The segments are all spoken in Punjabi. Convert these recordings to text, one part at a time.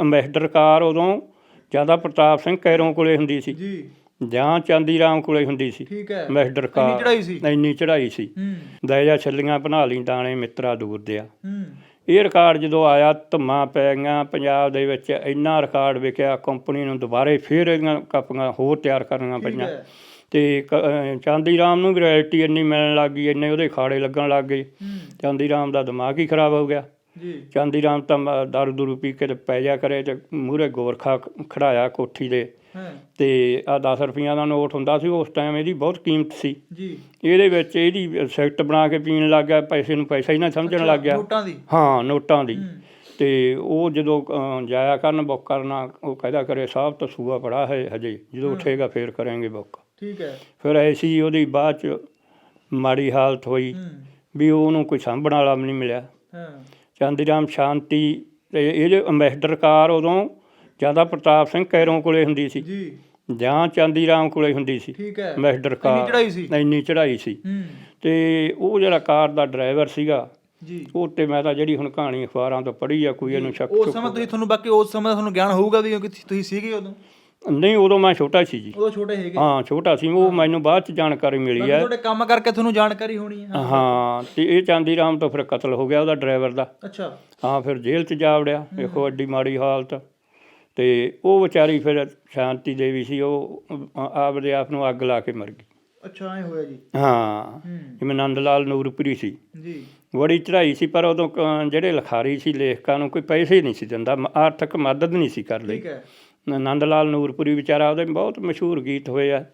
ਅੰਬੈਸਡਰ ਕਾਰ ਉਦੋਂ ਜ਼ਿਆਦਾ ਪ੍ਰਤਾਪ ਸਿੰਘ ਕੈਰੋਂ ਕੋਲੇ ਹੁੰਦੀ ਸੀ। ਜੀ। ਜਾਂ ਚਾਂਦੀ ਰਾਮ ਕੋਲੇ ਹੁੰਦੀ ਸੀ। ਠੀਕ ਹੈ। ਅੰਬੈਸਡਰ ਕਾਰ ਚੜ੍ਹਾਈ ਸੀ? ਇੰਨੀ ਚੜਾਈ ਸੀ। ਹੂੰ। ਦਇਆ ਛੱਲੀਆਂ ਬਣਾ ਲਈ ਦਾਣੇ ਮਿੱਤਰਾ ਦੂਰ ਦਿਆ। ਹੂੰ। ਇਹ ਰਿਕਾਰਡ ਜਦੋਂ ਆਇਆ ਧੰਮਾਂ ਪੈ ਗਈਆਂ ਪੰਜਾਬ ਦੇ ਵਿੱਚ ਇੰਨਾ ਰਿਕਾਰਡ ਵਿਕਿਆ ਕੰਪਨੀ ਨੂੰ ਦੁਬਾਰੇ ਫੇਰ ਇਹਦੀਆਂ ਕਾਪੀਆਂ ਹੋਰ ਤਿਆਰ ਕਰਨੀਆਂ ਪਈਆਂ। ਤੇ ਚਾਂਦੀ ਰਾਮ ਨੂੰ ਵੀ ਰਾਇਲਟੀ ਇੰਨੀ ਮਿਲਣ ਲੱਗ ਗਈ ਇੰਨੇ ਉਹਦੇ ਖਾੜੇ ਲੱਗਣ ਲੱਗ ਗਏ। ਚਾਂਦੀ ਰਾਮ ਦਾ ਦਿਮਾਗ ਹੀ ਖਰਾਬ ਹੋ ਗਿਆ। ਜੀ। ਚਾਂਦੀ ਰਾਮ ਤਾਂ ਦਾਰੂ ਦੂਰੂ ਪੀ ਕੇ ਤੇ ਪੈ ਜਾ ਕਰੇ ਤੇ ਮੂਹਰੇ ਗੋਰਖਾ ਖੜਾਇਆ ਕੋਠੀ ਦੇ। ਤੇ ਆ 10 ਰੁਪਈਆਂ ਦਾ ਨੋਟ ਹੁੰਦਾ ਸੀ ਉਸ ਟਾਈਮ ਇਹਦੀ ਬਹੁਤ ਕੀਮਤ ਸੀ। ਜੀ। ਇਹਦੇ ਵਿੱਚ ਇਹਦੀ ਸੈਕਟ ਬਣਾ ਕੇ ਪੀਣ ਲੱਗ ਗਿਆ ਪੈਸੇ ਨੂੰ ਪੈਸਾ ਹੀ ਨਾ ਸਮਝਣ ਲੱਗ ਗਿਆ। ਨੋਟਾਂ ਦੀ? ਹਾਂ ਨੋਟਾਂ ਦੀ। ਤੇ ਉਹ ਜਦੋਂ ਜਾਇਆ ਕਰਨ ਬੁੱਕ ਕਰਨਾ ਉਹ ਕਹਿੰਦਾ ਕਰੇ ਸਾਹਿਬ ਤਾਂ ਸੂਆ ਪੜਾ ਹੈ ਹਜੇ ਜਦੋਂ ਉੱਠੇਗਾ ਫੇਰ ਕਰਾਂਗੇ ਬੁੱਕ। ਠੀਕ ਹੈ। ਫਿਰ ਐਸੀ ਉਹਦੀ ਬਾਅਦ ਚ ਮਾੜੀ ਹਾਲਤ ਹੋਈ ਵੀ ਉਹਨੂੰ ਕੋਈ ਸਾਂਭਣ ਵਾਲਾ ਨਹੀਂ ਮਿਲਿਆ। ਹਾਂ। ਚਾਂਦੀਰਾਮ ਸ਼ਾਂਤੀ ਤੇ ਇਹਦੇ ਅੰਬੈਸਡਰ ਕਾਰ ਉਦੋਂ ਜ਼ਿਆਦਾ ਪ੍ਰਤਾਪ ਸਿੰਘ ਕੈਰੋਂ ਕੋਲੇ ਹੁੰਦੀ ਸੀ। ਜੀ। ਜਾਂ ਚਾਂਦੀਰਾਮ ਕੋਲੇ ਹੁੰਦੀ ਸੀ। ਠੀਕ ਹੈ। ਅੰਬੈਸਡਰ ਇੰਨੀ ਕਾਰ ਚੜ੍ਹਾਈ ਸੀ। ਇੰਨੀ ਚੜਾਈ ਸੀ। ਤੇ ਉਹ ਜਿਹੜਾ ਕਾਰ ਦਾ ਡਰਾਈਵਰ ਸੀਗਾ ਜੀ। ਉਹ ਤੇ ਮੈਂ ਤਾਂ ਜਿਹੜੀ ਹੁਣ ਕਹਾਣੀ ਅਖਬਾਰਾਂ ਤੋਂ ਪੜ੍ਹੀ ਆ ਕੋਈ ਇਹਨੂੰ ਸ਼ੱਕ ਉਸ ਸਮੇਂ ਤੁਸੀਂ ਤੁਹਾਨੂੰ ਬਾਕੀ ਉਸ ਸਮੇਂ ਤੁਹਾਨੂੰ ਗਿਆਨ ਹੋਊਗਾ ਵੀ ਕਿਉਂਕਿ ਤੁਸੀਂ ਸੀਗੇ ਉਦੋਂ? ਨਹੀਂ ਉਦੋਂ ਮੈਂ ਛੋਟਾ ਸੀ ਜੀ। ਉਦੋਂ ਛੋਟੇ ਹੈਗੇ ਹਾਂ ਛੋਟਾ ਸੀ। ਉਹ ਮੈਨੂੰ ਬਾਅਦ ਚ ਜਾਣਕਾਰੀ ਮਿਲੀ ਹੈ। ਤੁਹਾਡੇ ਕੰਮ ਕਰਕੇ ਤੁਹਾਨੂੰ ਜਾਣਕਾਰੀ ਹੋਣੀ ਹੈ। ਹਾਂ। ਤੇ ਇਹ ਚਾਂਦੀ ਰਾਮ ਤੋਂ ਫਿਰ ਕਤਲ ਹੋ ਗਿਆ ਉਹਦਾ ਡਰਾਈਵਰ ਦਾ। ਅੱਛਾ। ਹਾਂ ਫਿਰ ਜੇਲ੍ਹ 'ਚ ਜਾ ਵੜਿਆ। ਦੇਖੋ ਐਡੀ ਮਾੜੀ ਹਾਲਤ। ਤੇ ਉਹ ਵਿਚਾਰੀ ਫਿਰ ਸ਼ਾਂਤੀ ਦੇਵੀ ਸੀ। ਉਹ ਆਪਦੇ ਆਪ ਨੂੰ ਅੱਗ ਲਾ ਕੇ ਮਰ ਗਈ। ਅੱਛਾ ਐ ਹੋਇਆ ਜੀ। ਹਾਂ। ਜਿਵੇਂ ਨੰਦ ਲਾਲ ਨੂਰਪੁਰੀ ਸੀ। ਜੀ। ਬੜੀ ਚੜ੍ਹਾਈ ਸੀ ਪਰ ਉਦੋਂ ਜਿਹੜੇ ਲਿਖਾਰੀ ਸੀ ਲੇਖਕਾਂ ਨੂੰ ਕੋਈ ਪੈਸੇ ਨਹੀਂ ਸੀ ਦਿੰਦਾ। ਆਰਥਿਕ ਮਦਦ ਨਹੀਂ ਸੀ ਕਰ ਲਈ ਠੀਕ ਹੈ। ਨੰਦ ਲਾਲ ਨੂਰਪੁਰੀ ਵਿਚਾਰਾ ਉਹਦੇ ਬਹੁਤ ਮਸ਼ਹੂਰ ਗੀਤ ਹੋਏ ਆ।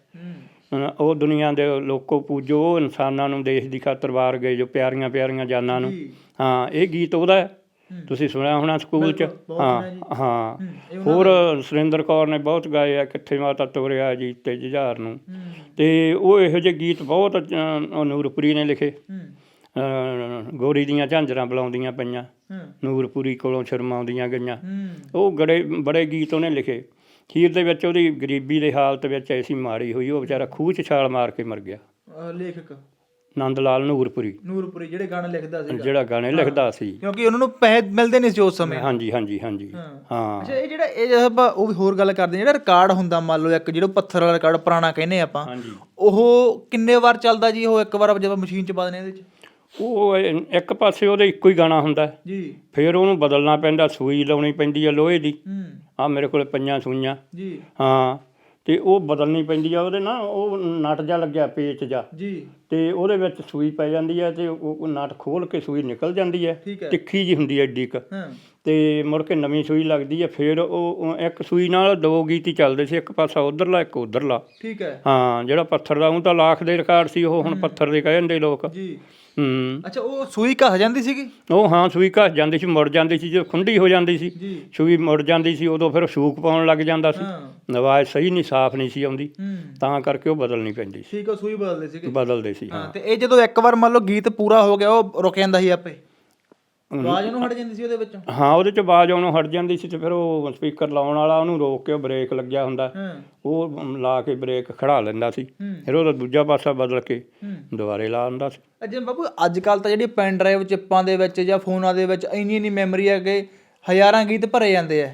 ਉਹ ਦੁਨੀਆ ਦੇ ਲੋਕੋ ਪੂਜੋ ਉਹ ਇਨਸਾਨਾਂ ਨੂੰ ਦੇਸ਼ ਦੀ ਖਾਤਰ ਵਾਰ ਗਏ ਜੋ ਪਿਆਰੀਆਂ ਪਿਆਰੀਆਂ ਜਾਨਾਂ ਨੂੰ। ਹਾਂ ਇਹ ਗੀਤ ਉਹਦਾ। ਤੁਸੀਂ ਸੁਣਿਆ ਹੋਣਾ ਸਕੂਲ 'ਚ? ਹਾਂ। ਹਾਂ। ਹੋਰ ਸੁਰਿੰਦਰ ਕੌਰ ਨੇ ਬਹੁਤ ਗਾਏ ਆ ਕਿੱਥੇ ਮਾਤਾ ਤੋਰਿਆ ਜੀ ਤੇ ਜੁਝਾਰ ਨੂੰ। ਤੇ ਉਹ ਇਹੋ ਜਿਹੇ ਗੀਤ ਬਹੁਤ ਨੂਰਪੁਰੀ ਨੇ ਲਿਖੇ। ਗੋਰੀ ਦੀਆਂ ਝਾਂਜਰਾਂ ਬੁਲਾਉਂਦੀਆਂ ਪਈਆਂ। ਨੂਰਪੁਰੀ ਕੋਲੋਂ ਸ਼ਰਮਾਉਂਦੀਆਂ ਗਈਆਂ। ਉਹ ਗੜੇ ਬੜੇ ਗੀਤ ਉਹਨੇ ਲਿਖੇ। ਖੀਰ ਦੇ ਵਿੱਚ ਉਹਦੀ ਗਰੀਬੀ ਦੇ ਹਾਲਤ ਵਿੱਚ ਐਸੀ ਮਾੜੀ ਹੋਈ ਉਹ ਵਿਚਾਰਾ ਖੂਹ 'ਚ ਛਾਲ ਮਾਰ ਕੇ ਮਰ ਗਿਆ। ਲੇਖਕ। ਨੰਦ ਲਾਲ ਨੂਰਪੁਰੀ। ਨੂਰਪੁਰੀ ਜਿਹੜੇ ਗਾਣੇ ਲਿਖਦਾ ਸੀਗਾ। ਜਿਹੜਾ ਗਾਣੇ ਲਿਖਦਾ ਸੀ। ਕਿਉਂਕਿ ਉਹਨਾਂ ਨੂੰ ਪੈਸੇ ਮਿਲਦੇ ਨਹੀਂ ਸੀ ਉਸ ਸਮੇਂ। ਹਾਂਜੀ ਹਾਂਜੀ ਹਾਂਜੀ। ਹਾਂ। ਅੱਛਾ ਇਹ ਜਿਹੜਾ ਇਹ ਜਿਹੜਾ ਆਪਾਂ ਉਹ ਵੀ ਹੋਰ ਗੱਲ ਕਰਦੇ ਜਿਹੜਾ ਰਿਕਾਰਡ ਹੁੰਦਾ ਮੰਨ ਲਓ ਇੱਕ ਜਿਹੜਾ ਪੱਥਰ ਵਾਲਾ ਰਿਕਾਰਡ ਪੁਰਾਣਾ ਕਹਿੰਦੇ ਆਪਾਂ ਉਹ ਕਿੰਨੇ ਵਾਰ ਚੱਲਦਾ ਜੀ ਉਹ ਇੱਕ ਵਾਰ ਜਦੋਂ ਮਸ਼ੀਨ 'ਚ ਪਾ ਦਿੰਦੇ ਇਹਦੇ 'ਚ? ਉਹ ਇੱਕ ਪਾਸੇ ਉਹਦੇ ਇੱਕੋ ਹੀ ਗਾਣਾ ਹੁੰਦਾ। ਹੈ। ਜੀ। ਫਿਰ ਉਹਨੂੰ ਬਦਲਣਾ ਪੈਂਦਾ ਸੂਈ ਲਾਉਣੀ ਪੈਂਦੀ ਹੈ ਲੋਹੇ ਦੀ। ਹੂੰ। ਆ ਮੇਰੇ ਕੋਲ ਪੰਜਾਂ ਸੂਈਆਂ। ਜੀ। ਹਾਂ ਤੇ ਉਹ ਬਦਲਣੀ ਪੈਂਦੀ ਆ ਉਹਦੇ ਨਾ ਉਹ ਨਟ ਜਾ ਲੱਗਿਆ ਪੇਚ ਜਾ ਜੀ। ਤੇ ਉਹਦੇ ਵਿੱਚ ਸੂਈ ਪੈ ਜਾਂਦੀ ਹੈ ਤੇ ਉਹ ਉਹ ਨਟ ਖੋਲ ਕੇ ਸੂਈ ਨਿਕਲ ਜਾਂਦੀ ਹੈ ਠੀਕ ਹੈ ਤਿੱਖੀ ਜੀ ਹੁੰਦੀ ਹੈ ਏਡੀ ਕ। ਹਾਂ। ਤੇ ਮੁੜ ਕੇ ਨਵੀਂ ਸੂਈ ਲੱਗਦੀ ਹੈ ਫਿਰ ਉਹ ਉਹ ਇੱਕ ਸੂਈ ਨਾਲ ਦੋ ਗੀਤੀ ਚੱਲਦੇ ਸੀ ਇੱਕ ਪਾਸਾ ਉਧਰਲਾ ਇੱਕ ਉਧਰਲਾ। ਠੀਕ ਹੈ ਹਾਂ ਜਿਹੜਾ ਪੱਥਰ ਦਾ ਉਹ ਤਾਂ ਲੱਖ ਦੇ ਰਿਕਾਰਡ ਸੀ ਉਹ ਹੁਣ ਪੱਥਰ ਦੇ ਕਹਿ ਜਾਂਦੇ ਲੋਕ। ਜੀ। ਹੂੰ। ਅੱਛਾ ਉਹ ਸੂਈ ਘਸ ਜਾਂਦੀ ਸੀਗੀ? ਉਹ ਹਾਂ ਸੂਈ ਘਸ ਜਾਂਦੀ ਸੀ ਮੁੜ ਜਾਂਦੀ ਸੀ ਜਦੋਂ ਖੁੰਡੀ ਹੋ ਜਾਂਦੀ ਸੀ ਜੀ। ਸੂਈ ਮੁੜ ਜਾਂਦੀ ਸੀ ਉਦੋਂ ਫਿਰ ਸ਼ੂਕ ਪਾਉਣ ਲੱਗ ਜਾਂਦਾ ਸੀ। ਹਾਂ। ਨਵਾਜ਼ ਸਹੀ ਨਹੀਂ ਸਾਫ਼ ਨਹੀਂ ਸੀ ਆਉਂਦੀ। ਹੂੰ। ਤਾਂ ਕਰਕੇ ਉਹ ਬਦਲਣੀ ਪੈਂਦੀ ਸੀ। ਠੀਕ ਹੈ ਸੂਈ ਬਦਲਦੇ ਸੀਗੇ। ਬਦਲਦੇ ਸੀ ਹਾਂ। ਹਾਂ ਤੇ ਇਹ ਜਦੋਂ ਇੱਕ ਵਾਰ ਮੰਨ ਲਓ ਗੀਤ ਪੂਰਾ ਹੋ ਗਿਆ ਉਹ ਰੁਕ ਜਾਂਦਾ ਸੀ ਆਪੇ? ਆਵਾਜ਼ ਉਹਨੂੰ ਹਟ ਜਾਂਦੀ ਸੀ ਉਹਦੇ ਵਿੱਚੋਂ? ਹਾਂ ਉਹਦੇ ਚ ਆਵਾਜ਼ ਆਉਣੋਂ ਹਟ ਜਾਂਦੀ ਸੀ ਤੇ ਫਿਰ ਉਹ ਸਪੀਕਰ ਲਾਉਣ ਵਾਲਾ ਉਹਨੂੰ ਰੋਕ ਕੇ ਬ੍ਰੇਕ ਲੱਗਿਆ ਹੁੰਦਾ। ਉਹ ਲਾ ਕੇ ਬ੍ਰੇਕ ਖੜਾ ਲੈਂਦਾ ਸੀ। ਫਿਰ ਉਹਦਾ ਦੂਜਾ ਪਾਸਾ ਬਦਲ ਕੇ ਦੁਬਾਰੇ ਲਾ ਦਿੰਦਾ ਸੀ। ਅਜੇ ਬਾਬੂ ਅੱਜ ਕੱਲ ਤਾਂ ਜਿਹੜੀ ਪੈਨ ਡਰਾਈਵ ਚਿੱਪਾਂ ਦੇ ਵਿੱਚ ਜਾਂ ਫੋਨਾਂ ਦੇ ਵਿੱਚ ਇੰਨੀ ਇੰਨੀ ਮੈਮਰੀ ਹੈ ਕਿ ਹਜ਼ਾਰਾਂ ਗੀਤ ਭਰੇ ਜਾਂਦੇ ਆ।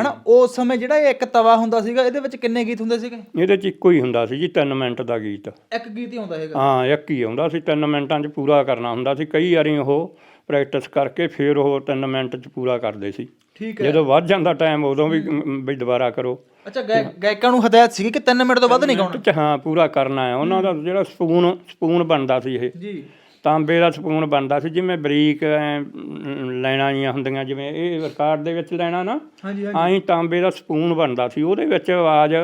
ਹਨਾ ਉਸ ਸਮੇਂ ਜਿਹੜਾ ਇਹ ਇੱਕ ਤਵਾ ਹੁੰਦਾ ਸੀਗਾ ਇਹਦੇ ਵਿੱਚ ਕਿੰਨੇ ਗੀਤ ਹੁੰਦੇ ਸੀਗੇ? ਇਹਦੇ ਚ ਇੱਕੋ ਹੀ ਹੁੰਦਾ ਸੀ ਜੀ 3 ਮਿੰਟ ਦਾ ਗੀਤ। ਇੱਕ ਗੀਤ ਹੀ ਆਉਂਦਾ ਹੈਗਾ ਹਾਂ ਇੱਕ ਹੀ ਆਉਂਦਾ ਸੀ 3 ਮਿੰਟਾਂ 'ਚ ਪੂਰਾ ਕਰਨਾ ਹੁੰਦਾ ਸੀ। ਕਈ ਵਾਰੀ ਉਹ ਪ੍ਰੈਕਟਿਸ ਕਰਕੇ ਫਿਰ ਉਹ 3 ਮਿੰਟ 'ਚ ਪੂਰਾ ਕਰਦੇ ਸੀ। ਠੀਕ ਹੈ। ਜਦੋਂ ਵੱਧ ਜਾਂਦਾ ਟਾਈਮ ਉਦੋਂ ਵੀ ਵੀ ਦੁਬਾਰਾ ਕਰੋ। ਅੱਛਾ ਗਾਇ- ਗਾਇਕਾਂ ਨੂੰ ਹਦਾਇਤ ਸੀਗੀ ਕਿ 3 ਮਿੰਟ ਤੋਂ ਵੱਧ ਨਹੀਂ ਗਾਉਣਾ? ਹਾਂ ਪੂਰਾ ਕਰਨਾ ਹੈ। ਉਹਨਾਂ ਦਾ ਜਿਹੜਾ ਸਪੂਨ ਸਪੂਨ ਬਣਦਾ ਸੀ ਇਹ। ਜੀ। ਤਾਂਬੇ ਦਾ ਸਪੂਨ ਬਣਦਾ ਸੀ ਜਿਵੇਂ ਬਰੀਕ ਐਂ, ਲੈਣਾ ਜੀਆਂ ਹੁੰਦੀਆਂ ਜਿਵੇਂ ਇਹ ਰਿਕਾਰਡ ਦੇ ਵਿੱਚ ਲੈਣਾ ਨਾ ਹਾਂਜੀ। ਆਈ ਤਾਂਬੇ ਦਾ ਸਪੂਨ ਬਣਦਾ ਸੀ ਉਹਦੇ ਵਿੱਚ ਆਵਾਜ਼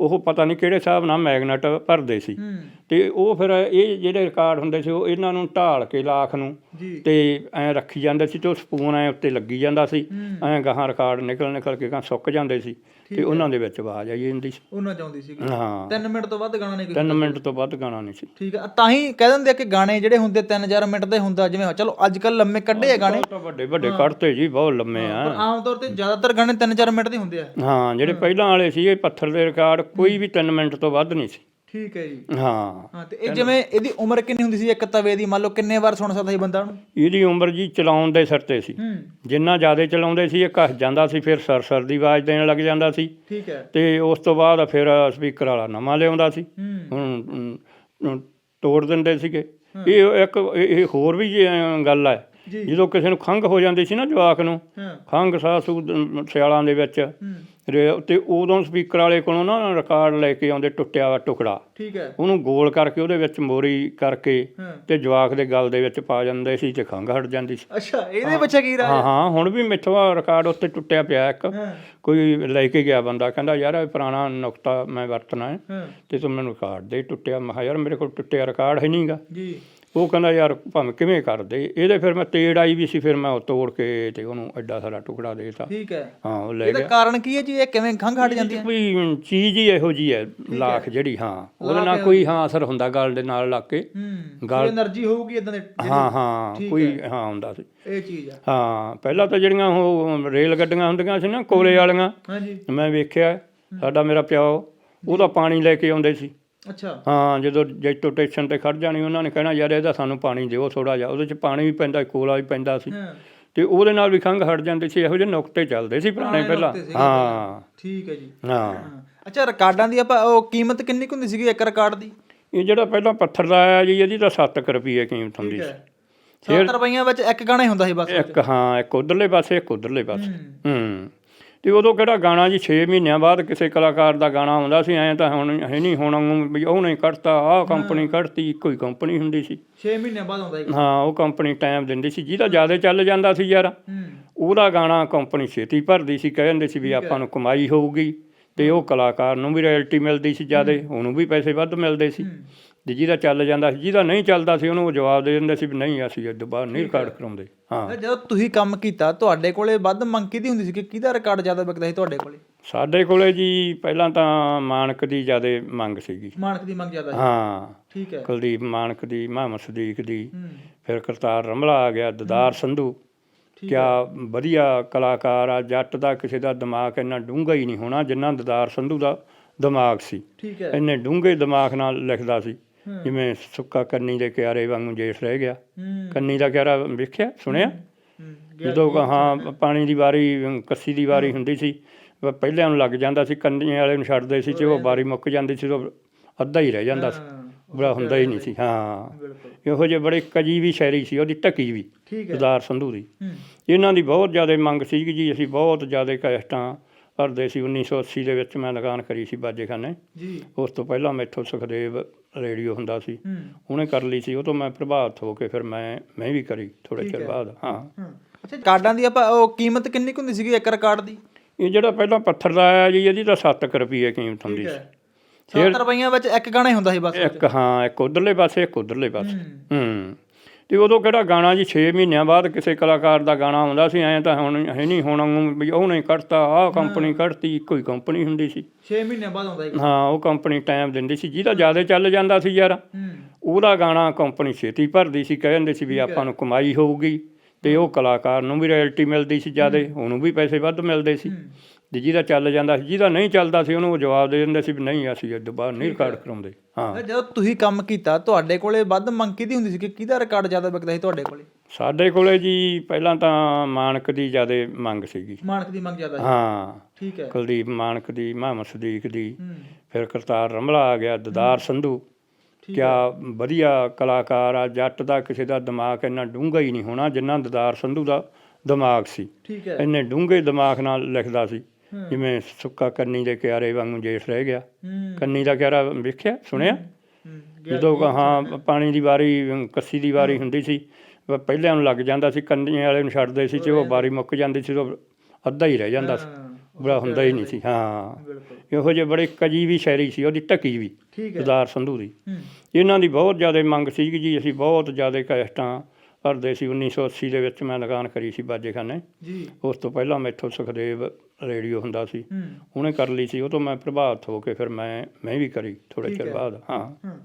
ਉਹ ਪਤਾ ਨਹੀਂ ਕਿਹੜੇ ਹਿਸਾਬ ਨਾਲ ਮੈਗਨੇਟ ਭਰਦੇ ਸੀ। ਤੇ ਉਹ ਫਿਰ ਇਹ ਜਿਹੜੇ ਰਿਕਾਰਡ ਹੁੰਦੇ ਸੀ ਉਹ ਇਹਨਾਂ ਨੂੰ ਢਾਲ ਕੇ ਲਾਖ ਨੂੰ ਤੇ ਐ ਰੱਖੀ ਜਾਂਦੇ ਸੀ ਤੇ ਉਹ ਸਪੂਨ ਐ ਉੱਤੇ ਲੱਗੀ ਜਾਂਦਾ ਸੀ। ਐ ਗਾਹਾਂ ਰਿਕਾਰਡ ਨਿਕਲ ਨਿਕਲ ਕੇ ਗਾਂ ਸੁੱਕ ਜਾਂਦੇ ਸੀ ਤੇ ਉਹਨਾਂ ਦੇ ਵਿੱਚ ਆਵਾਜ਼ ਆਈ ਜਾਂਦੀ ਸੀ। ਉਹਨਾਂ ਚਾਹੁੰਦੀ ਸੀਗੀ। ਹਾਂ। 3 ਮਿੰਟ ਤੋਂ ਵੱਧ ਗਾਣਾ ਨਹੀਂ ਕੋਈ 3 ਮਿੰਟ ਤੋਂ ਵੱਧ ਗਾਣਾ ਨਹੀਂ ਸੀ। ਠੀਕ ਆ ਤਾਂ ਹੀ ਕਹਿ ਦਿੰਦੇ ਆ ਕਿ ਗਾਣੇ ਜਿਹੜੇ ਹੁੰਦੇ 3000 ਮਿੰਟ ਦੇ ਹੁੰਦਾ ਜਿਵੇਂ ਚਲੋ ਅੱਜ ਕੱਲ ਲੰਮੇ ਕੱਢੇ ਆ ਗਾਣੇ। ਵੱਡੇ ਵੱਡੇ ਕੱਢਤੇ ਜੀ ਬਹੁਤ ਲੰਮੇ ਆ। ਪਰ ਆਮ ਤੌਰ ਤੇ ਜ਼ਿਆਦਾਤਰ ਗਾਣੇ 3000 ਮਿੰਟ ਦੇ ਹੁੰਦੇ ਆ। ਹਾਂ ਜਿਹੜੇ ਪਹਿਲਾਂ ਵਾਲੇ ਸੀ ਇਹ ਪੱਥਰ ਦੇ ਰਿਕਾਰਡ ਕੋਈ ਵੀ 3 ਮਿੰਟ ਤੋਂ ਵੱਧ ਨਹੀਂ ਸੀ। ਠੀਕ ਹੈ ਜੀ। ਹਾਂ। ਹਾਂ ਤੇ ਇਹ ਜਿਵੇਂ ਇਹਦੀ ਉਮਰ ਕਿੰਨੀ ਹੁੰਦੀ ਸੀ? ਇੱਕ ਤਵੇ ਦੀ ਮੰਨ ਲਓ ਕਿੰਨੇ ਵਾਰ ਸੁਣ ਸਕਦਾ ਸੀ ਬੰਦਾ ਉਹਨੂੰ? ਇਹਦੀ ਉਮਰ ਜੀ ਚਲਾਉਣ ਦੇ ਸਿਰ ਤੇ ਸੀ। ਜਿੰਨਾ ਜ਼ਿਆਦਾ ਚਲਾਉਂਦੇ ਸੀ ਇਹ ਘਸ ਜਾਂਦਾ ਸੀ ਫਿਰ ਸਰਸਰ ਦੀ ਆਵਾਜ਼ ਦੇਣ ਲੱਗ ਜਾਂਦਾ ਸੀ। ਠੀਕ ਹੈ। ਤੇ ਉਸ ਤੋਂ ਬਾਅਦ ਫਿਰ ਸਪੀਕਰ ਵਾਲਾ ਨਵਾਂ ਲਿਆਉਂਦਾ ਸੀ। ਹੁਣ ਤੋੜ ਦਿੰਦੇ ਸੀਗੇ। ਇਹ ਇੱਕ ਇਹ ਹੋਰ ਵੀ ਜੀ, ਗੱਲ ਹੈ। ਜੀ। ਜਦੋਂ ਕਿਸੇ ਨੂੰ ਖੰਘ ਹੋ ਜਾਂਦੀ ਸੀ ਨਾ ਜਵਾਕ ਨੂੰ ਹਾਂ। ਖੰਘ ਸਾਹ ਸੂ ਸਿਆਲਾਂ ਦੇ ਵਿੱਚ। ਹੂੰ। ਤੇ ਉਦੋਂ ਸਪੀਕਰ ਵਾਲੇ ਕੋਲੋਂ ਨਾ ਰਿਕਾਰਡ ਲੈ ਕੇ ਆਉਂਦੇ ਟੁੱਟਿਆ ਹੋਇਆ ਟੁਕੜਾ। ਠੀਕ ਹੈ। ਉਹਨੂੰ ਗੋਲ ਕਰਕੇ ਉਹਦੇ ਵਿੱਚ ਮੋਰੀ ਕਰਕੇ ਹਾਂ। ਤੇ ਜਵਾਕ ਦੇ ਗਲ ਦੇ ਵਿੱਚ ਪਾ ਜਾਂਦੇ ਸੀ ਤੇ ਖੰਘ ਹਟ ਜਾਂਦੀ ਸੀ। ਅੱਛਾ ਇਹਦੇ ਪਿੱਛੇ ਕੀ ਹਾਂ ਰਾਜ? ਹਾਂ ਹੁਣ ਵੀ ਮਿੱਠਵਾ ਰਿਕਾਰਡ ਉੱਤੇ ਟੁੱਟਿਆ ਪਿਆ ਇੱਕ। ਹਾਂ। ਕੋਈ ਲੈ ਕੇ ਗਿਆ ਬੰਦਾ ਕਹਿੰਦਾ ਯਾਰ ਇਹ ਪੁਰਾਣਾ ਨੁਕਤਾ ਮੈਂ ਵਰਤਣਾ ਹੈ ਹਾਂ। ਤੇ ਤੂੰ ਮੈਨੂੰ ਰਿਕਾਰਡ ਦੇ ਟੁੱਟਿਆ। ਮੈਂ ਯਾਰ ਮੇਰੇ ਕੋਲ ਟੁੱਟਿਆ ਰਿਕਾਰਡ ਹੈ ਨਹੀਂਗਾ ਜੀ। ਉਹ ਕਹਿੰਦਾ ਯਾਰ ਭਾਵੇਂ ਕਿਵੇਂ ਕਰਦੇ ਇਹਦੇ ਫਿਰ ਮੈਂ ਤੇੜ ਆਈ ਵੀ ਸੀ ਫਿਰ ਮੈਂ ਉਹ ਤੋੜ ਕੇ ਤੇ ਉਹਨੂੰ ਐਡਾ ਸਾਰਾ ਟੁਕੜਾ ਦੇਤਾ। ਠੀਕ ਹੈ। ਹਾਂ ਉਹ ਲੈ ਇਹਦਾ ਗਿਆ। ਕਾਰਨ ਕੀ ਹੈ ਜੀ? ਇਹ ਕਿਵੇਂ ਖੰਘ ਹਟ ਜਾਂਦੀ ਹੈ? ਕੋਈ ਚੀਜ਼ ਹੀ ਇਹੋ ਜੀ ਹੈ ਲਾਖ ਜਿਹੜੀ ਹਾਂ। ਉਹਦੇ ਨਾਲ ਕੋਈ ਹਾਂ ਅਸਰ ਹੁੰਦਾ ਗੱਲ ਦੇ ਨਾਲ ਲੱਗ ਕੇ। ਹੂੰ ਗੱਲ એનર્ਜੀ ਹੋਊਗੀ ਇਦਾਂ ਦੇ ਹਾਂ ਹਾਂ ਕੋਈ ਹਾਂ। ਹੁੰਦਾ ਸੀ। ਇਹ ਚੀਜ਼ ਆ। ਹਾਂ ਪਹਿਲਾਂ ਤਾਂ ਜਿਹੜੀਆਂ ਉਹ ਰੇਲ ਗੱਡੀਆਂ ਹੁੰਦੀਆਂ ਸੀ ਨਾ ਕੋਲੇ ਵਾਲੀਆਂ। ਹਾਂਜੀ। ਮੈਂ ਵੇਖਿਆ ਸਾਡਾ ਮੇਰਾ ਪਿਓ ਉਹਦਾ ਪਾਣੀ ਲੈ ਕੇ ਆਉਂਦੇ ਸੀ। ਅੱਛਾ। ਹਾਂ ਜਦੋਂ ਜੈਤੋ ਸਟੇਸ਼ਨ ਤੇ ਖੜ ਜਾਣੀ ਉਹਨਾਂ ਨੇ ਕਹਿਣਾ ਯਾਰ ਇਹਦਾ ਸਾਨੂੰ ਪਾਣੀ ਦਿਓ ਥੋੜਾ ਜਿਹਾ। ਉਹਦੇ ਚ ਪਾਣੀ ਵੀ ਪੈਂਦਾ ਕੋਲਾ ਵੀ ਪੈਂਦਾ ਸੀ। ਤੇ ਉਹਦੇ ਨਾਲ ਵੀ ਖੰਘ ਹਟ ਜਾਂਦੀ ਸੀ ਇਹੋ ਜਿਹੇ ਨੁਕਤੇ ਚੱਲਦੇ ਸੀ ਪੁਰਾਣੇ ਪਹਿਲਾਂ। ਹਾਂ। ਠੀਕ ਹੈ ਜੀ। ਹਾਂ। ਅੱਛਾ ਰਿਕਾਰਡਾਂ ਦੀ ਆਪਾਂ ਉਹ ਕੀਮਤ ਕਿੰਨੀ ਕੁ ਹੁੰਦੀ ਸੀਗੀ ਇੱਕ ਰਿਕਾਰਡ ਦੀ? ਇਹ ਜਿਹੜਾ ਪਹਿਲਾਂ ਪੱਥਰ ਦਾ ਆਇਆ ਜੀ ਇਹਦੀ ਤਾਂ 7 ਰੁਪਏ ਕੀਮਤ ਹੁੰਦੀ ਸੀ। ਹੈ। 7 ਰੁਪਈਆਂ ਵਿੱਚ ਇੱਕ ਗਾਣਾ ਹੀ ਹੁੰਦਾ ਸੀ ਬਸ ਇੱਕ ਹਾਂ ਇੱਕ ਉਧਰਲੇ ਪਾਸੇ ਇੱਕ ਉਧਰਲੇ ਪਾਸੇ। ਹੂੰ। ਤੇ ਉਦੋਂ ਕਿਹੜਾ ਗਾਣਾ ਜੀ 6 ਮਹੀਨਿਆਂ ਬਾਅਦ ਕਿਸੇ ਕਲਾਕਾਰ ਦਾ ਗਾਣਾ ਆਉਂਦਾ ਸੀ ਐਂ ਤਾਂ ਹੁਣ ਹੈ ਨਹੀਂ ਹੁਣ ਵੀ ਉਹਨੇ ਕੱਢਤਾ ਆਹ ਕੰਪਨੀ ਕੱਢਤੀ ਇੱਕੋ ਹੀ ਕੰਪਨੀ ਹੁੰਦੀ ਸੀ। 6 ਮਹੀਨਿਆਂ ਬਾਅਦ ਆਉਂਦਾ ਸੀ ਹਾਂ ਉਹ ਕੰਪਨੀ ਟਾਈਮ ਦਿੰਦੀ ਸੀ ਜਿਹਦਾ ਜ਼ਿਆਦਾ ਚੱਲ ਜਾਂਦਾ ਸੀ ਯਾਰ। ਉਹਦਾ ਗਾਣਾ ਕੰਪਨੀ ਛੇਤੀ ਭਰਦੀ ਸੀ ਕਹਿੰਦੇ ਸੀ ਵੀ ਆਪਾਂ ਨੂੰ ਕਮਾਈ ਹੋਊਗੀ ਤੇ ਉਹ ਕਲਾਕਾਰ ਨੂੰ ਵੀ ਰਾਇਲਟੀ ਮਿਲਦੀ ਸੀ ਜ਼ਿਆਦਾ ਉਹਨੂੰ ਵੀ ਪੈਸੇ ਵੱਧ ਮਿਲਦੇ ਸੀ। ਤੇ ਜਿਹਦਾ ਚੱਲ ਜਾਂਦਾ ਸੀ ਜਿਹਦਾ ਨਹੀਂ ਚੱਲਦਾ ਸੀ ਉਹਨੂੰ ਉਹ ਜਵਾਬ ਦੇ ਦਿੰਦੇ ਸੀ ਵੀ ਨਹੀਂ ਅਸੀਂ ਇਹ ਬਾਅਦ ਨਹੀਂ ਰਿਕਾਰਡ ਕਰਾਉਂਦੇ। ਹਾਂ। ਜਦੋਂ ਤੁਸੀਂ ਕੰਮ ਕੀਤਾ ਤੁਹਾਡੇ ਕੋਲੇ ਵੱਧ ਮੰਗ ਕਿਹਦੀ ਹੁੰਦੀ ਸੀ ਕਿ ਕਿਹਦਾ ਰਿਕਾਰਡ ਜ਼ਿਆਦਾ ਵਿਕਦਾ ਸੀ ਤੁਹਾਡੇ ਕੋਲੇ? ਸਾਡੇ ਕੋਲੇ ਜੀ ਪਹਿਲਾਂ ਤਾਂ ਮਾਨਕ ਦੀ ਜ਼ਿਆਦਾ ਮੰਗ ਸੀਗੀ। ਮਾਨਕ ਦੀ ਮੰਗ ਜ਼ਿਆਦਾ ਸੀ? ਹਾਂ। ਠੀਕ ਹੈ। ਕੁਲਦੀਪ ਮਾਨਕ ਦੀ ਮੁਹੰਮਦ ਸਦੀਕ ਦੀ ਫਿਰ ਕਰਤਾਰ ਰਮਲਾ ਆ ਗਿਆ ਦਦਾਰ ਸੰਧੂ। ਕਿਆ ਵਧੀਆ ਕਲਾਕਾਰ ਆ ਜੱਟ ਦਾ ਕਿਸੇ ਦਾ ਦਿਮਾਗ ਇੰਨਾ ਡੂੰਘਾ ਹੀ ਨਹੀਂ ਹੋਣਾ ਜਿੰਨਾ ਦਦਾਰ ਸੰਧੂ ਦਾ ਦਿਮਾਗ ਸੀ। ਠੀਕ ਹੈ। ਇੰਨੇ ਡੂੰਘੇ ਦਿਮਾਗ ਨਾਲ ਲਿਖਦਾ ਸੀ। ਜਿਵੇਂ ਸੁੱਕਾ ਕੰਨੀ ਦੇ ਕਿਆਰੇ ਵਾਂਗੂ ਜੇਠ ਰਹਿ ਗਿਆ। ਕੰਨੀ ਦਾ ਕਿਆਰਾ ਵੇਖਿਆ ਸੁਣਿਆ? ਜਦੋਂ ਹਾਂ ਪਾਣੀ ਦੀ ਵਾਰੀ ਕੱਸੀ ਦੀ ਵਾਰੀ ਹੁੰਦੀ ਸੀ ਪਹਿਲਿਆਂ ਨੂੰ ਲੱਗ ਜਾਂਦਾ ਸੀ ਕੰਨੀ ਵਾਲੇ ਨੂੰ ਛੱਡਦੇ ਸੀ ਤੇ ਉਹ ਵਾਰੀ ਮੁੱਕ ਜਾਂਦੀ ਸੀ ਉਹ ਅੱਧਾ ਹੀ ਰਹਿ ਜਾਂਦਾ ਸੀ। ਬੜਾ ਹੁੰਦਾ ਹੀ ਨਹੀਂ ਸੀ ਹਾਂ। ਇਹੋ ਜਿਹੇ ਬੜੇ ਕਜੀ ਵੀ ਸ਼ਾਇਰੀ ਸੀ ਉਹਦੀ ਟੱਕੀ ਵੀ ਸਰਦਾਰ ਸੰਧੂ ਦੀ। ਇਹਨਾਂ ਦੀ ਬਹੁਤ ਜ਼ਿਆਦਾ ਮੰਗ ਸੀ ਜੀ ਅਸੀਂ ਬਹੁਤ ਜ਼ਿਆਦਾ ਕੈਸਟਾਂ ਭਰਦੇ ਸੀ 1980 ਦੇ ਵਿੱਚ ਮੈਂ ਦੁਕਾਨ ਕਰੀ ਸੀ ਬਾਜੇਖਾਨੇ। ਜੀ। ਉਸ ਤੋਂ ਪਹਿਲਾਂ ਮੈਥੋਂ ਸੁਖਦੇਵ ਰੇਡੀਓ ਹੁੰਦਾ ਸੀ। ਉਹਨੇ ਕਰ ਲਈ ਸੀ ਉਹ ਤੋਂ ਮੈਂ ਪ੍ਰਭਾਵਿਤ ਹੋ ਕੇ ਫਿਰ ਮੈਂ ਮੈਂ ਵੀ ਕਰੀ ਥੋੜੇ ਚਿਰ। ਬਾਅਦ ਹਾਂ। ਅੱਛਾ ਕਾਰਡਾਂ ਦੀ ਆਪਾਂ ਉਹ ਕੀਮਤ ਕਿੰਨੀ ਹੁੰਦੀ ਸੀਗੀ ਇੱਕ ਰਿਕਾਰਡ ਦੀ? ਇਹ ਜਿਹੜਾ ਪਹਿਲਾਂ ਪੱਥਰ ਦਾ ਆਇਆ ਜੀ ਇਹਦੀ ਤਾਂ 7 ਰੁਪਏ ਕੀਮਤ ਹੁੰਦੀ ਸੀ। ਹੈ। 7 ਰੁਪਈਆਂ ਵਿੱਚ ਇੱਕ ਗਾਣਾ ਹੀ ਹੁੰਦਾ ਸੀ ਬਸ ਇੱਕ ਹਾਂ ਇੱਕ ਉਧਰਲੇ ਪਾਸੇ ਇੱਕ ਉਧਰਲੇ ਪਾਸੇ। ਹੂੰ। ਤੇ ਉਦੋਂ ਕਿਹੜਾ ਗਾਣਾ ਜੀ? 6 ਮਹੀਨਿਆਂ ਬਾਅਦ ਕਿਸੇ ਕਲਾਕਾਰ ਦਾ ਗਾਣਾ ਆਉਂਦਾ ਸੀ ਐਂ ਤਾਂ ਹੁਣ ਹੈ ਨਹੀਂ ਹੁਣ ਵੀ ਉਹਨੇ ਕੱਢਤਾ ਆਹ ਕੰਪਨੀ ਕੱਢਤੀ ਹੀ ਕੰਪਨੀ ਹੁੰਦੀ ਸੀ। 6 ਮਹੀਨਿਆਂ ਬਾਅਦ ਆਉਂਦਾ ਸੀ ਹਾਂ ਉਹ ਕੰਪਨੀ ਟਾਈਮ ਦਿੰਦੀ ਸੀ ਜਿਹਦਾ ਜ਼ਿਆਦਾ ਚੱਲ ਜਾਂਦਾ ਸੀ ਯਾਰ। ਉਹਦਾ ਗਾਣਾ ਕੰਪਨੀ ਛੇਤੀ ਭਰਦੀ ਸੀ ਕਹਿੰਦੇ ਸੀ ਵੀ ਆਪਾਂ ਨੂੰ ਕਮਾਈ ਹੋਊਗੀ ਤੇ ਉਹ ਕਲਾਕਾਰ ਨੂੰ ਵੀ ਰਾਇਲਟੀ ਮਿਲਦੀ ਸੀ ਜ਼ਿਆਦਾ ਉਹਨੂੰ ਵੀ ਪੈਸੇ ਵੱਧ ਮਿਲਦੇ ਸੀ। ਤੇ ਜਿਹਦਾ ਚੱਲ ਜਾਂਦਾ ਸੀ ਜਿਹਦਾ ਨਹੀਂ ਚੱਲਦਾ ਸੀ ਉਹਨੂੰ ਉਹ ਜਵਾਬ ਦੇ ਦਿੰਦੇ ਸੀ ਵੀ ਨਹੀਂ ਅਸੀਂ ਇਹ ਬਾਅਦ ਨਹੀਂ ਰਿਕਾਰਡ ਕਰਾਉਂਦੇ। ਹਾਂ। ਜਦੋਂ ਤੁਸੀਂ ਕੰਮ ਕੀਤਾ ਤੁਹਾਡੇ ਕੋਲੇ ਵੱਧ ਮੰਗ ਕਿਹਦੀ ਹੁੰਦੀ ਸੀ ਕਿ ਕਿਹਦਾ ਰਿਕਾਰਡ ਜ਼ਿਆਦਾ ਵਿਕਦਾ ਸੀ ਤੁਹਾਡੇ ਕੋਲੇ? ਸਾਡੇ ਕੋਲੇ ਜੀ ਪਹਿਲਾਂ ਤਾਂ ਮਾਨਕ ਦੀ ਜ਼ਿਆਦਾ ਮੰਗ ਸੀਗੀ। ਮਾਨਕ ਦੀ ਮੰਗ ਜ਼ਿਆਦਾ ਸੀ? ਹਾਂ। ਠੀਕ ਹੈ। ਕੁਲਦੀਪ ਮਾਨਕ ਦੀ ਮੁਹੰਮਦ ਸਦੀਕ ਦੀ ਫਿਰ ਕਰਤਾਰ ਰਮਲਾ ਆ ਗਿਆ ਦਦਾਰ ਸੰਧੂ। ਕਿਆ ਵਧੀਆ ਕਲਾਕਾਰ ਆ ਜੱਟ ਦਾ ਕਿਸੇ ਦਾ ਦਿਮਾਗ ਇੰਨਾ ਡੂੰਘਾ ਹੀ ਨਹੀਂ ਹੋਣਾ ਜਿੰਨਾ ਦਦਾਰ ਸੰਧੂ ਦਾ ਦਿਮਾਗ ਸੀ। ਠੀਕ ਹੈ। ਇੰਨੇ ਡੂੰਘੇ ਦਿਮਾਗ ਨਾਲ ਲਿਖਦਾ ਸੀ। ਜਿਵੇਂ ਸੁੱਕਾ ਕੰਨੀ ਦੇ ਕਿਆਰੇ ਵਾਂਗੂ ਜੇਠ ਰਹਿ ਗਿਆ। ਕੰਨੀ ਦਾ ਕਿਆਰਾ ਵੇਖਿਆ ਸੁਣਿਆ? ਜਦੋਂ ਹਾਂ ਪਾਣੀ ਦੀ ਵਾਰੀ ਕੱਸੀ ਦੀ ਵਾਰੀ ਹੁੰਦੀ ਸੀ ਪਹਿਲਿਆਂ ਨੂੰ ਲੱਗ ਜਾਂਦਾ ਸੀ ਕੰਨੀ ਵਾਲੇ ਨੂੰ ਛੱਡਦੇ ਸੀ ਤੇ ਉਹ ਵਾਰੀ ਮੁੱਕ ਜਾਂਦੀ ਸੀ ਉਹ ਅੱਧਾ ਹੀ ਰਹਿ ਜਾਂਦਾ ਸੀ। ਬੜਾ ਹੁੰਦਾ ਹੀ ਨਹੀਂ ਸੀ ਹਾਂ। ਇਹੋ ਜਿਹੇ ਬੜੇ ਕਜੀ ਵੀ ਸ਼ਾਇਰੀ ਸੀ ਉਹਦੀ ਟੱਕੀ ਵੀ ਸਰਦਾਰ ਸੰਧੂ ਦੀ। ਇਹਨਾਂ ਦੀ ਬਹੁਤ ਜ਼ਿਆਦਾ ਮੰਗ ਸੀ ਜੀ ਅਸੀਂ ਬਹੁਤ ਜ਼ਿਆਦਾ ਕੈਸਟਾਂ ਭਰਦੇ ਸੀ 1980 ਦੇ ਵਿੱਚ ਮੈਂ ਦੁਕਾਨ ਕਰੀ ਸੀ ਬਾਜੇਖਾਨੇ। ਜੀ। ਉਸ ਤੋਂ ਪਹਿਲਾਂ ਮੈਥੋਂ ਸੁਖਦੇਵ ਰੇਡੀਓ ਹੁੰਦਾ ਸੀ। ਉਹਨੇ ਕਰ ਲਈ ਸੀ। ਉਹ ਤੋਂ ਮੈਂ ਪ੍ਰਭਾਵਿਤ ਹੋ ਕੇ ਫਿਰ ਮੈਂ ਮੈਂ ਵੀ ਕਰੀ ਥੋੜੇ ਚਿਰ। ਬਾਅਦ। ਹੂੰ।